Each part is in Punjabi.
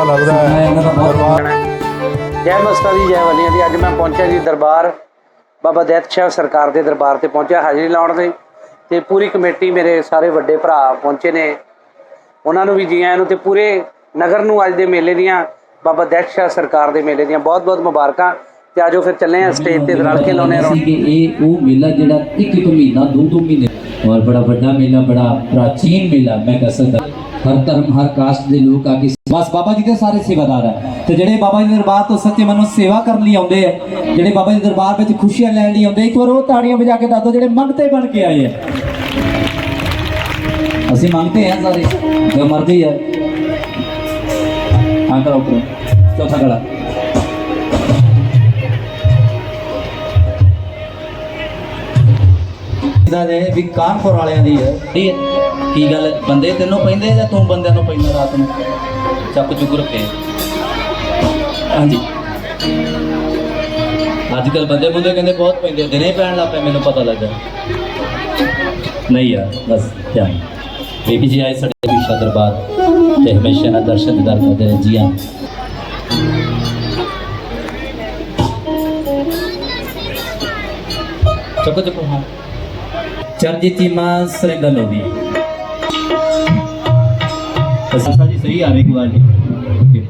ਮੇਲਾ ਲੱਗਦਾ ਹੈ? ਇਹਨਾਂ ਦਾ ਬਹੁਤ ਦਰਬਾਰ ਜੈ ਮਸਤਾ ਦੀ ਜੈ ਵਲੀਆਂ ਦੀ। ਅੱਜ ਮੈਂ ਪਹੁੰਚਿਆ ਜੀ ਦਰਬਾਰ ਬਾਬਾ ਦੈਤ ਸ਼ਾਹ ਸਰਕਾਰ ਦੇ ਦਰਬਾਰ ਤੇ ਪਹੁੰਚਿਆ ਹਾਜ਼ਰੀ ਲਾਉਣ ਦੇ ਤੇ ਪੂਰੀ ਕਮੇਟੀ ਮੇਰੇ ਸਾਰੇ ਵੱਡੇ ਭਰਾ ਪਹੁੰਚੇ ਨੇ। ਉਹਨਾਂ ਨੂੰ ਵੀ ਜੀ ਆਇਆਂ ਨੂੰ ਤੇ ਪੂਰੇ ਨਗਰ ਨੂੰ ਅੱਜ ਦੇ ਮੇਲੇ ਦੀਆਂ ਬਾਬਾ ਦੈਤ ਸ਼ਾਹ ਸਰਕਾਰ ਦੇ ਮੇਲੇ ਦੀਆਂ ਬਹੁਤ-ਬਹੁਤ ਮੁਬਾਰਕਾਂ। ਤੇ ਆਜੋ ਫਿਰ ਚੱਲੇ ਆ ਸਟੇਜ ਤੇ ਰਲ ਕੇ ਲਾਉਣੇ ਸੀ ਕਿ ਇਹ ਉਹ ਮੇਲਾ ਜਿਹੜਾ ਇੱਕ ਇੱਕ ਮਹੀਨਾ ਦੋ ਦੋ ਮਹੀਨੇ ਔਰ ਬੜਾ ਵੱਡਾ ਮੇਲਾ ਬੜਾ ਪ੍ਰਾਚੀਨ ਮੇਲਾ ਮੈਂ ਕਹਿ ਸਕਦਾ ਹਰ ਧਰਮ, ਹਰ ਕਾਸਟ ਦੇ ਲੋਕ ਆ ਕੇ ਬਸ ਬਾਬਾ ਜੀ ਦੇ ਸਾਰੇ ਸੇਵਾਦਾਰ ਹੈ ਤੇ ਜਿਹੜੇ ਬਾਬਾ ਜੀ ਦੇ ਦਰਬਾਰ ਤੋਂ ਸੱਚੇ ਮਨੋਂ ਸੇਵਾ ਕਰਨ ਲਈ ਆਉਂਦੇ ਆ, ਜਿਹੜੇ ਬਾਬਾ ਜੀ ਦੇ ਦਰਬਾਰ ਵਿੱਚ ਖੁਸ਼ੀਆਂ ਲੈਣ ਲਈ ਆਉਂਦੇ ਇੱਕ ਵਾਰ ਉਹ ਤਾੜੀਆਂ ਵਜਾ ਕੇ ਦੱਸ ਜਿਹੜੇ ਮੰਗਤੇ ਬਣ ਕੇ ਆਏ ਆ। ਅਸੀਂ ਮੰਗਤੇ ਆ ਸਾਰੇ, ਜੋ ਮਰਜ਼ੀ ਹੈ ਹਾਂ, ਕਰੋ ਕਰੋ ਚੌਥਾ ਗਲਾ। ਦਾ ਦੇ ਵੀ ਕਾਨਪੁਰ ਵਾਲਿਆਂ ਦੀ ਹੈ ਠੀਕ ਹੈ ਕੀ ਗੱਲ ਹੈ? ਬੰਦੇ ਤੈਨੂੰ ਪੈਂਦੇ ਜਾਂ ਤੂੰ ਬੰਦਿਆਂ ਨੂੰ ਪੈਂਦਾ ਰਾਤ ਨੂੰ? ਚੱਕ ਚੁੱਕ ਰੱਖੇ। ਹਾਂਜੀ। ਅੱਜ ਕੱਲ ਬੰਦੇ ਬੰਦੇ ਕਹਿੰਦੇ ਬਹੁਤ ਪੈਂਦੇ ਦਿਨੇ ਪੈਣ ਲੱਗ ਪਏ ਮੈਨੂੰ ਪਤਾ ਲੱਗਾ ਨਹੀਂ ਯਾਰ, ਬਸ ਧਿਆਨ ਬੇਬੀ ਜੀ, ਆਏ ਸਾਡੇ ਵਿਸ਼ਾ ਦਰਬਾਰ, ਤੇ ਹਮੇਸ਼ਾ ਨਾ ਦਰਸ਼ਨ ਦਿਦਾਰ ਕਰਦੇ ਰਹੇ। ਜੀ ਹਾਂ। ਚੱਕੋ ਚੱਕੋ, ਹਾਂ। ਚਰਜੀ ਚੀਮਾ ਸਰਿੰਦਰ ਲੋਦੀ ਸਹੀ ਆਵੇ ਇੱਕ ਵਾਰ ਜੀ Okay.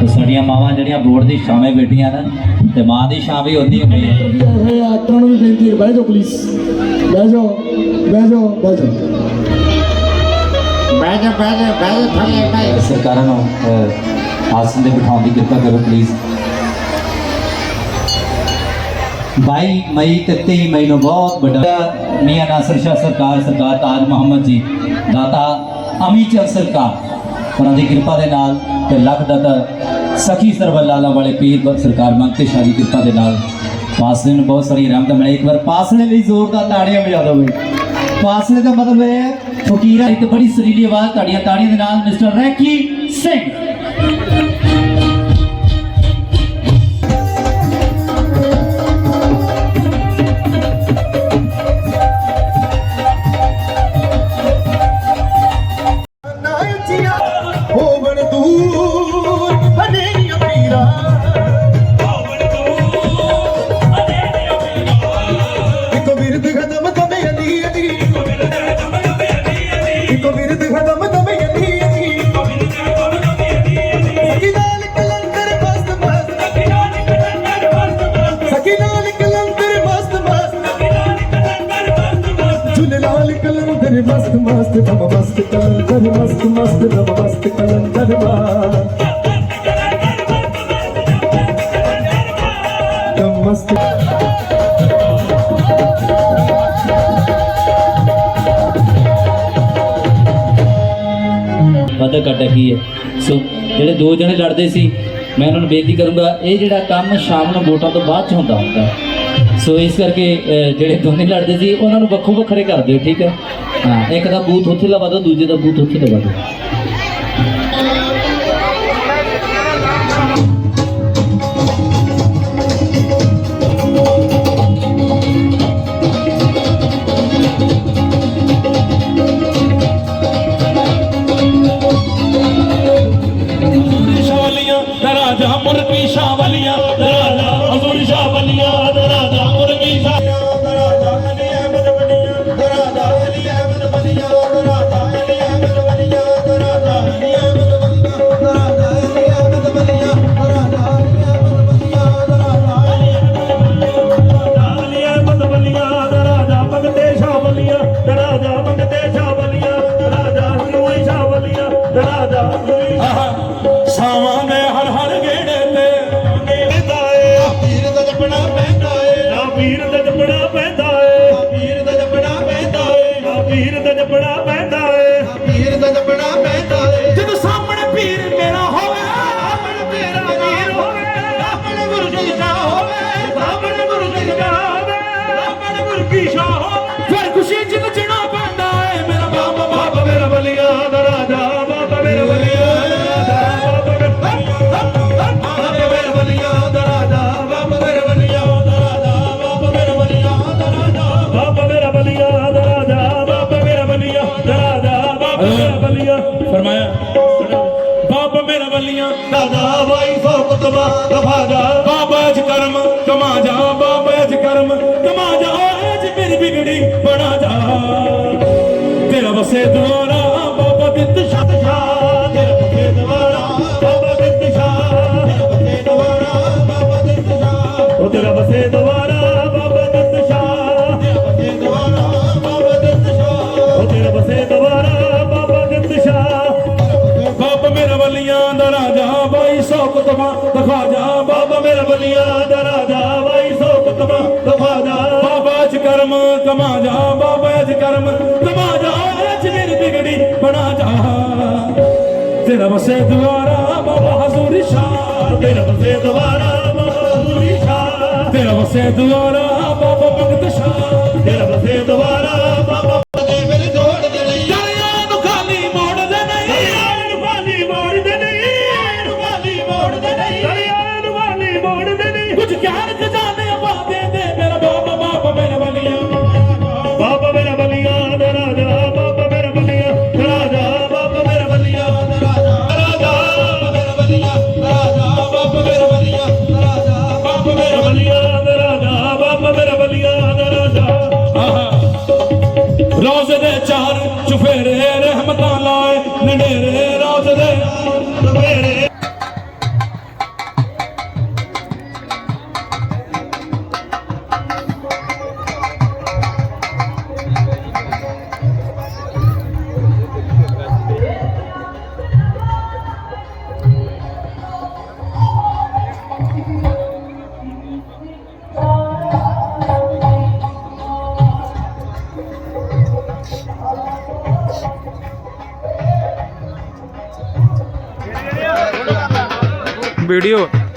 ਤੇ ਸਾਡੀਆਂ ਮਾਵਾਂ ਜਿਹੜੀਆਂ ਬੋਰਡ ਦੀ ਛਾਵੇਂ ਬੈਠੀਆਂ ਨੇ ਤੇ ਮਾਂ ਦੀ ਛਾਂ ਵੀ ਹੁੰਦੀ ਹੁੰਦੀ ਹੈ। ਇਹ ਨੂੰ ਵੀ ਬੇਨਤੀ ਹੈ ਬਹਿ ਜਾਓ ਪਲੀਜ਼ ਬਹਿ ਜਾਓ ਬਹਿ ਜਾਓ ਬਹਿ ਜਾਓ ਬਹਿ ਜਾ ਬਹਿ ਜਾ ਬਹਿ ਜਾ। ਥੱਲੇ ਬਹਿ ਸਰਕਾਰਾਂ ਨੂੰ ਆਸਨ ਦੇ ਬਿਠਾਉਣ ਦੀ ਕਿਰਪਾ ਕਰੋ ਪਲੀਜ਼ 22 ਮਈ ਤੇ 23 ਮਈ ਨੂੰ ਬਹੁਤ ਵੱਡਾ ਮੀਆਂ ਨਾਸਰ ਸ਼ਾਹ ਸਰਕਾਰ ਸਰਕਾਰ ਤਾਜ ਮੁਹੰਮਦ ਜੀ ਦਾਤਾ ਅਮੀਚੰਦ ਸਰਕਾਰ। ਉਹਨਾਂ ਦੀ ਕਿਰਪਾ ਦੇ ਨਾਲ ਤੇ ਲੱਖ ਦਾਤਾ ਸਖੀ ਸਰਬਲਾਲਾ ਵਾਲੇ ਪੀਰ ਸਰਕਾਰ ਮੰਗਤੇ ਸ਼ਾਹ ਦੀ ਕਿਰਪਾ ਦੇ ਨਾਲ ਪਾਸਲੇ ਨੂੰ ਬਹੁਤ ਸਾਰੀ ਰਹਿਮਤ ਮਿਲੇ। ਇੱਕ ਵਾਰ ਪਾਸਲੇ ਲਈ ਜ਼ੋਰਦਾਰ ਤਾੜੀਆਂ ਵਜਾ ਦਿਓ ਬਈ। ਪਾਸਲੇ ਦਾ ਮਤਲਬ ਹੈ, ਫਕੀਰਾ ਇੱਕ ਬੜੀ ਸੁਰੀਲੀ ਆਵਾਜ਼ ਤਾੜੀਆਂ ਤਾੜੀਆਂ ਦੇ ਨਾਲ ਮਿਸਟਰ ਰੈਕੀ ਸਿੰਘ। ਕਲੰਦਰ ਮਸਤ ਮਸਤ ਨਮ ਮਸਤ ਕਲੰਦਰ ਮਸਤ ਮਸਤ ਨਮ ਮਸਤ ਕਲੰਦਰ ਮਾ ਵਾਧਾ ਘਾਟਾ ਕੀ ਹੈ? ਸੋ ਜਿਹੜੇ ਦੋ ਜਣੇ ਲੜਦੇ ਸੀ ਮੈਂ ਉਹਨਾਂ ਨੂੰ ਬੇਨਤੀ ਕਰੂੰਗਾ ਇਹ ਜਿਹੜਾ ਕੰਮ ਸ਼ਾਮ ਨੂੰ ਵੋਟਾਂ ਤੋਂ ਬਾਅਦ ਚ ਹੁੰਦਾ ਹੁੰਦਾ। ਸੋ ਇਸ ਕਰਕੇ ਅਹ, ਜਿਹੜੇ ਦੋਨੇ ਲੜਦੇ ਸੀ ਉਹਨਾਂ ਨੂੰ ਵੱਖੋ ਵੱਖਰੇ ਕਰ ਦਿਓ ਠੀਕ ਹੈ? ਹਾਂ ਇੱਕ ਦਾ ਬੂਥ ਉੱਥੇ ਲਵਾ ਦਿਓ ਦੂਜੇ ਦਾ ਜਪਣਾ ਪੈਂਦਾ ਏ। ਪੀਰ ਦਾ ਜਪਣਾ ਪੈਂਦਾ ਏ। ਜਦੋਂ ਸਾਹਮਣੇ ਪੀਰ ਮੇਰਾ ਹੋਵੇ ਸਾਹਮਣੇ ਤੇਰਾ ਪੀਰ ਹੋਵੇ। ਸਾਹਮਣੇ ਮੁਰਸ਼ਿਦ ਸ਼ਾਹ ਹੋਵੇ ਸਾਹਮਣੇ ਮੁਰਸ਼ਿਦ ਸ਼ਾਹ ਹੋਵੇ ਸਾਹਮਣੇ ਮੁਰਗੀ ਸ਼ਾਹ ਹੋਵੇ। ਫਿਰ ਖੁਸ਼ੀ ਜਿੱਤ ਦਫਾ ਜਾ। ਬਾਬਾ ਅਜ ਕਰਮ ਕਮਾ ਜਾ ਬਾਬਾ ਅਜ ਕਰਮ ਕਮਾ ਜਾ। ਅਜ ਮੇਰੀ ਬਿਗੜੀ ਬਣਾ ਜਾ। ਤੇਰਾ ਵਸੇ ਦੁਆਰਾ ਬਾਬਾ ਬਿੰਦ ਸ਼ਤ ਸ਼ਾ ਤੇਰਾ ਵਸੇ ਦੁਆਰਾ ਬਾਬਾ ਬਿੰਦ ਸ਼ਾ ਤੇਰਾ ਵਸੇ ਦੁਆਰਾ ਬਾਬਾ ਬਿੰਦ ਸ਼ਾ ਉਹ ਤੇਰਾ ਵਸੇ ਦੁਆਰਾ ਦਫਾ ਜਾ, ਬਾਬਾ ਮੇਰਾ ਬਲੀਆਂ ਦਾ ਰਾਜਾ, ਬਾਈ ਸੌ ਕੁਤਬਾ ਦਫਾ ਜਾ। ਬਾਬਾ ਅਜ ਕਰਮ ਕਮਾ ਜਾ, ਬਾਬਾ ਅਜ ਕਰਮ ਕਮਾ ਜਾ, ਅਜ ਮੇਰੀ ਬਿਗੜੀ ਬਣਾ ਜਾ। ਤੇਰਾ ਵਸੇ ਦੁਆਰਾ, ਬਾਬਾ ਹਜ਼ੂਰੀ ਸ਼ਾਹ। ਤੇਰਾ ਵਸੇ ਦੁਆਰਾ, ਬਾਬਾ ਹਜ਼ੂਰੀ ਸ਼ਾਹ। ਤੇਰਾ ਵਸੇ ਦੁਆਰਾ video.